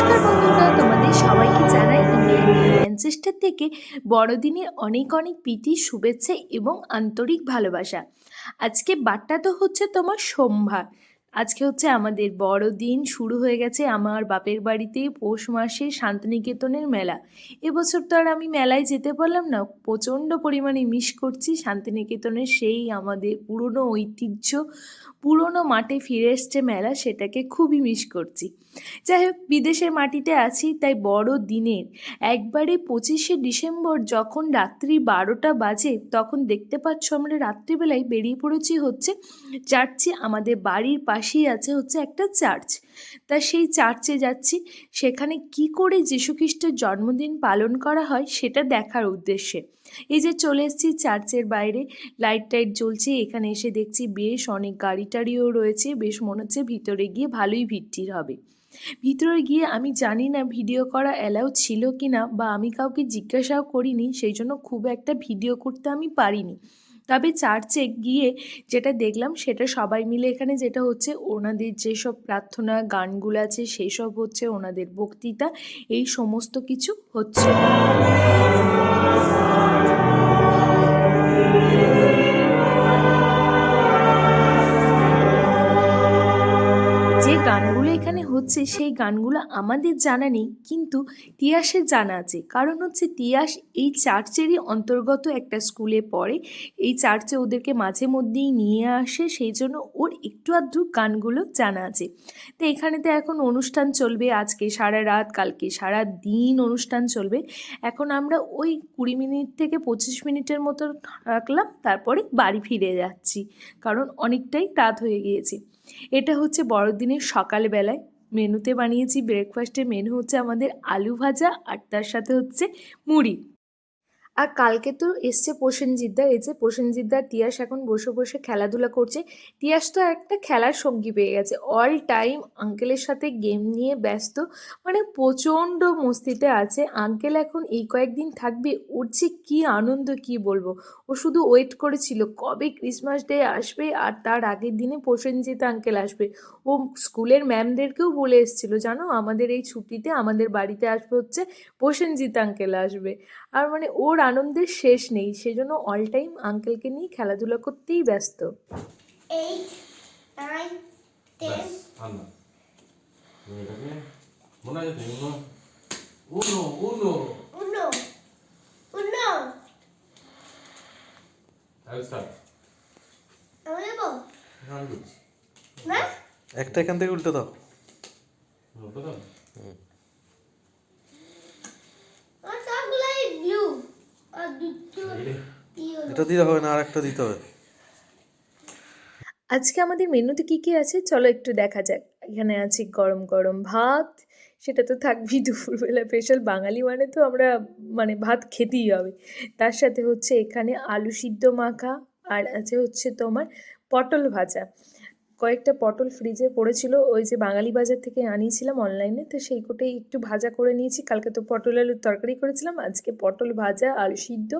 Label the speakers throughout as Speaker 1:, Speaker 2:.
Speaker 1: নমস্কার বন্ধুরা, তোমাদের সবাইকে জানাই ম্যানচেস্টার থেকে বড়দিনের অনেক অনেক প্রীতি, শুভেচ্ছা এবং আন্তরিক ভালোবাসা। আজকে বার্তা তো হচ্ছে তোমার সোমবার। আজকে হচ্ছে আমাদের বড়দিন শুরু হয়ে গেছে আমার বাপের বাড়িতে পৌষ মাসে শান্তিনিকেতনের মেলা। এবছর তো আর আমি মেলায় যেতে পারলাম না, প্রচণ্ড পরিমাণে মিস করছি শান্তিনিকেতনের সেই আমাদের পুরনো ঐতিহ্য, পুরনো মাঠে ফিরে এসছে মেলা, সেটাকে খুবই মিস করছি। যাই হোক, বিদেশের মাটিতে আছি, তাই বড় দিনের। একবারে পঁচিশে ডিসেম্বর যখন রাত্রি বারোটা বাজে, তখন দেখতে পাচ্ছ আমরা রাত্রিবেলায় বেরিয়ে পড়েছি হচ্ছে চার্চে আমাদের বাড়ির পাশেই আছে হচ্ছে একটা চার্চ। তা সেই চার্চে যাচ্ছি, সেখানে কি করে যীশুখ্রিস্টের জন্মদিন পালন করা হয় সেটা দেখার উদ্দেশ্যে। এই যে চলে এসেছি চার্চের বাইরে, লাইট টাইট জ্বলছে, এখানে এসে দেখছি বেশ অনেক গাড়ি টাড়িও রয়েছে, বেশ মনে হচ্ছে ভিতরে গিয়ে ভালোই ভিড়টির হবে। ভিতরে গিয়ে আমি জানি না ভিডিও করা অ্যালাউ ছিল কি না বা আমি কাউকে জিজ্ঞাসাও করিনি, সেই জন্য খুব একটা ভিডিও করতে আমি পারিনি। তবে চার্চে গিয়ে যেটা দেখলাম সেটা সবাই মিলে এখানে যেটা হচ্ছে ওনাদের যেসব প্রার্থনা গানগুলো আছে সেই সব হচ্ছে ওনাদের বক্তৃতা, এই সমস্ত কিছু হচ্ছে। হচ্ছে সেই গানগুলো আমাদের জানা নেই, কিন্তু তিয়াসের জানা আছে। কারণ হচ্ছে তিয়াস এই চার্চেরই অন্তর্গত একটা স্কুলে পড়ে। এই চার্চে ওদেরকে মাঝে মধ্যেই নিয়ে আসে, সেই জন্য ওর একটু আধটু গানগুলো জানা আছে। তো এখানে তো এখন অনুষ্ঠান চলবে আজকে সারা রাত, কালকে সারা দিন অনুষ্ঠান চলবে। এখন আমরা ওই কুড়ি মিনিট থেকে পঁচিশ মিনিটের মতো রাখলাম তারপরে বাড়ি ফিরে যাচ্ছি। কারণ অনেকটাই রাত হয়ে গিয়েছে। এটা হচ্ছে বড়দিনের সকালবেলায়। মেনুতে বানিয়েছি ব্রেকফাস্টের মেনু হচ্ছে আমাদের আলু ভাজা আর তার সাথে হচ্ছে মুড়ি। আর কালকে তো এসছে প্রসেনজিৎদা এই যে প্রসেনজিৎদার তিয়াস এখন বসে বসে খেলাধুলা করছে। তিয়াস তো একটা খেলার সঙ্গী পেয়ে গেছে। অল টাইম আঙ্কেলের সাথে গেম নিয়ে ব্যস্ত মানে প্রচণ্ড মস্তিতে আছে। আঙ্কেল এখন এই কয়েকদিন থাকবে, ওর যে কী আনন্দ, কি বলব? ও শুধু ওয়েট করেছিল কবে ক্রিসমাস ডে আসবে আর তার আগের দিনে প্রসেনজিৎ আঙ্কেল আসবে। ও স্কুলের ম্যামদেরকেও বলে এসেছিল, জানো, আমাদের এই ছুটিতে আমাদের বাড়িতে আসবে হচ্ছে প্রসেনজিৎ আঙ্কেল আসবে। আর মানে ওর আনন্দের শেষ নেই সেজন্য অল টাইম আঙ্কেলকে নিয়ে খেলাধুলা করতেই ব্যস্ত।
Speaker 2: Eight, nine, ten.
Speaker 3: ব্যাস, ঠান্ডা তুমি এটাকে মনে আছে তো Uno Uno Uno
Speaker 2: Uno. Uno.
Speaker 3: তাহলে স্টার্ট
Speaker 2: আমি নেব
Speaker 3: আমি বলছি
Speaker 2: না
Speaker 4: একটা এখান থেকে উল্টে দাও
Speaker 3: ওটা তো
Speaker 2: আমার সবগুলাই ব্লু আর দুটো
Speaker 3: এই
Speaker 2: ইয়েলো
Speaker 4: দিতে হবে না আর একটা দিতে হবে?
Speaker 1: আজকে আমাদের মেনুতে কি কি আছে? চলো একটু দেখা যাক। এখানে আছে গরম গরম ভাত, সেটা তো থাকবেই দুপুরবেলা স্পেশাল বাঙালি মানে তো আমরা মানে ভাত খেতেই হবে। তার সাথে হচ্ছে এখানে আলু সিদ্ধ মাখা, আর আছে হচ্ছে তোমার পটল ভাজা। কয়েকটা পটল ফ্রিজে পড়েছিল, ওই যে বাঙালি বাজার থেকে আনিয়েছিলাম অনলাইনে তো সেই কোটাই একটু ভাজা করে নিয়েছি। কালকে তো পটল আলুর তরকারি করেছিলাম, আজকে পটল ভাজা, আলু সিদ্ধ।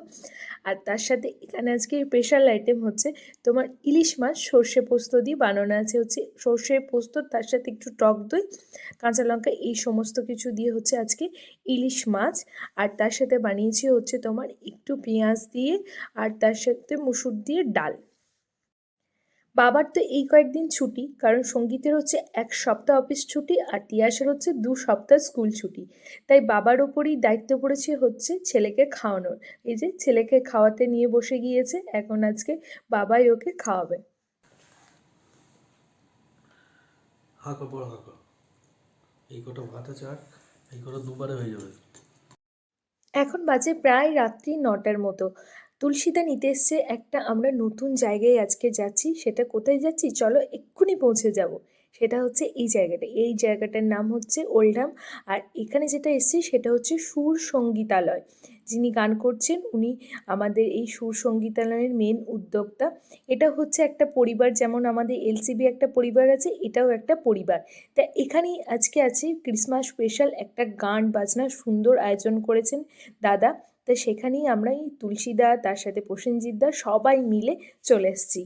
Speaker 1: আর তার সাথে এখানে আজকে স্পেশাল আইটেম হচ্ছে তোমার ইলিশ মাছ, সর্ষে পোস্ত দিয়ে বানানো আছে হচ্ছে সর্ষে পোস্ত, তার সাথে একটু টক দই, কাঁচা লঙ্কা, এই সমস্ত কিছু দিয়ে হচ্ছে আজকে ইলিশ মাছ। আর তার সাথে বানিয়েছি হচ্ছে তোমার একটু পেঁয়াজ দিয়ে, আর তার সাথে মুসুর দিয়ে ডাল। বাবার তো এই কয়েকদিন ছুটি কারণ সঙ্গীতের হচ্ছে এক সপ্তাহ অফিস ছুটি আর তিয়াসের হচ্ছে দু সপ্তাহ স্কুল ছুটি। তাই বাবার ওপরই দায়িত্ব পড়েছে হচ্ছে ছেলেকে খাওয়ানোর। এই যে ছেলেকে খাওয়াতে নিয়ে বসে গিয়েছে এখন আজকে বাবাই ওকে খাওয়াবে।
Speaker 4: হাঁকো পর হাঁকো এই কটা ভাত আছে আর এই কটা দুবারে হয়ে যাবে।
Speaker 1: এখন বাজে প্রায় রাত্রি নটার মতো। তুলসীদা নিতে এসছে একটা আমরা নতুন জায়গায় আজকে যাচ্ছি, সেটা কোথায় যাচ্ছি? চলো এক্ষুনি পৌঁছে যাব। সেটা হচ্ছে এই জায়গাটা। এই জায়গাটার নাম হচ্ছে ওল্ডাম। আর এখানে যেটা এসছে সেটা হচ্ছে সুর সঙ্গীতালয়। যিনি গান করছেন, উনি আমাদের এই সুর সঙ্গীতালয়ের মেন উদ্যোক্তা। এটা হচ্ছে একটা পরিবার, যেমন আমাদের এলসিবি একটা পরিবার আছে, এটাও একটা পরিবার। তা এখানেই আজকে আছে ক্রিসমাস স্পেশাল একটা গান বাজনা সুন্দর আয়োজন করেছেন দাদা। তা সেখানেই আমরা এই তুলসীদা তার সাথে প্রসেনজিৎ দা সবাই মিলে চলে এসেছি।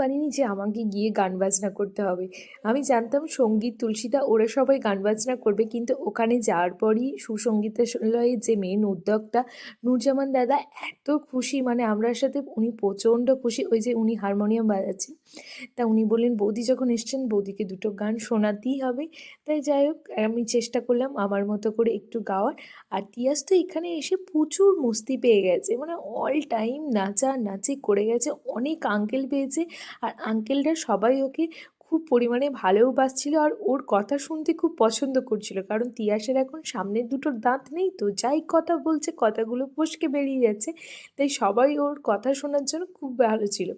Speaker 1: পারিনি যে আমাকে গিয়ে গান বাজনা করতে হবে। আমি জানতাম সংগীত, তুলসীদা ওরা সবাই গান বাজনা করবে, কিন্তু ওখানে যাওয়ার পরই সুসঙ্গীতালয়ের যে মেন উদ্যোক্তা নূরজামান দাদা এত খুশি মানে আমরার সাথে উনি প্রচণ্ড খুশি, ওই যে উনি হারমোনিয়াম বাজাচ্ছেন। তা উনি বললেন, বৌদি যখন এসছেন, বৌদিকে দুটো গান শোনাতেই হবে। তাই যাই হোক, আমি চেষ্টা করলাম আমার মতো করে একটু গাওয়ার। আর তিয়াস তো এখানে এসে প্রচুর মস্তি পেয়ে গেছে মানে অল টাইম নাচা নাচি করে গেছে, অনেক আঙ্কেল পেয়েছে। আর আঙ্কেলরা সবাই ওকে খুব পরিমাণে ভালোবাসছিল আর ওর কথা শুনতে খুব পছন্দ করছিল। কারণ তিয়াসের এখন সামনের দুটো দাঁত নেই তো যাই কথা বলছে, কথাগুলো ফসকে বেরিয়ে যাচ্ছে। তাই সবাই ওর কথা শোনার জন্য খুব ভালো ছিল।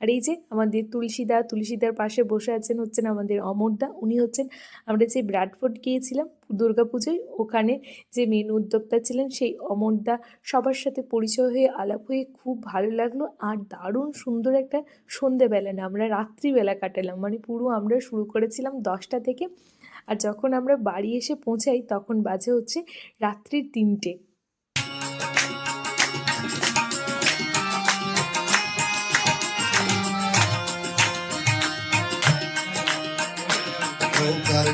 Speaker 1: আর এই যে আমাদের তুলসীদা, তুলসীদার পাশে বসে আছেন হচ্ছেন আমাদের অমরদা। উনি হচ্ছেন আমরা যে ব্র্যাডফোর্ড গিয়েছিলাম দুর্গা পুজোয়। ওখানে যে মেন উদ্যোক্তা ছিলেন, সেই অমরদা সবার সাথে পরিচয় হয়ে, আলাপ হয়ে খুব ভালো লাগল। আর দারুণ সুন্দর একটা সন্ধেবেলা না, আমরা রাত্রিবেলা কাটালাম। মানে পুরো আমরা শুরু করেছিলাম দশটা থেকে। আর যখন আমরা বাড়ি এসে পৌঁছাই, তখন বাজে হচ্ছে রাত্রির তিনটে।
Speaker 5: নৌকার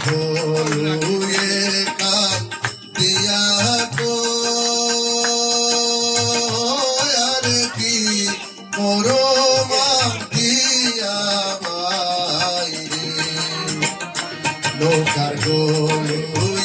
Speaker 5: নৌকার গলুয়ে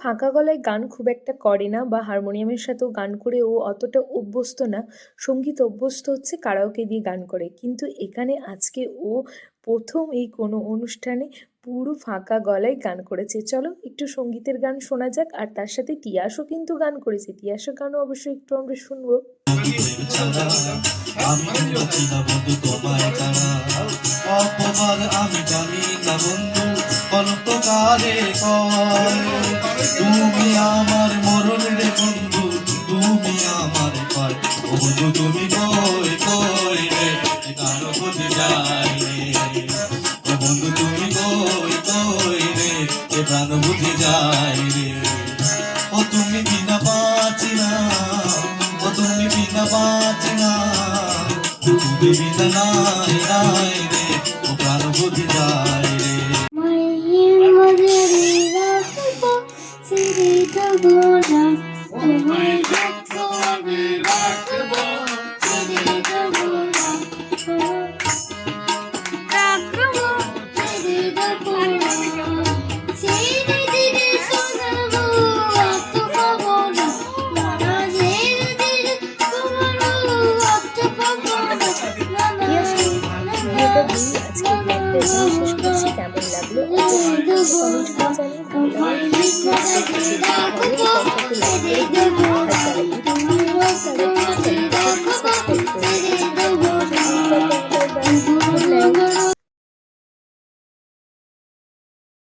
Speaker 1: ফাঁকা গলায় গান খুব একটা করে না বা হারমোনিয়ামের সাথেও গান করে ও অতটা অভ্যস্ত না। সংগীত অভ্যস্ত হচ্ছে, কারাওকে দিয়ে গান করে। কিন্তু এখানে আজকে ও প্রথম এই কোনো অনুষ্ঠানে পুরো ফাঁকা গলায় গান করেছে। চলো একটু সঙ্গীতের গান শোনা যাক আর তার সাথে তিয়াসও কিন্তু গান করেছে। তিয়াসও গানও অবশ্যই একটু আমরা শুনব।
Speaker 6: প্রাণ বুঝে যায় রে। ও তুমি বিনা পাচ্ছি না ও তুমি বিনা না তুমি বিনা নাই নাই।
Speaker 1: ব্লগটা দিই আজকে ব্লগটা এখানে শেষ করছি কেমন লাগল জানিয়ে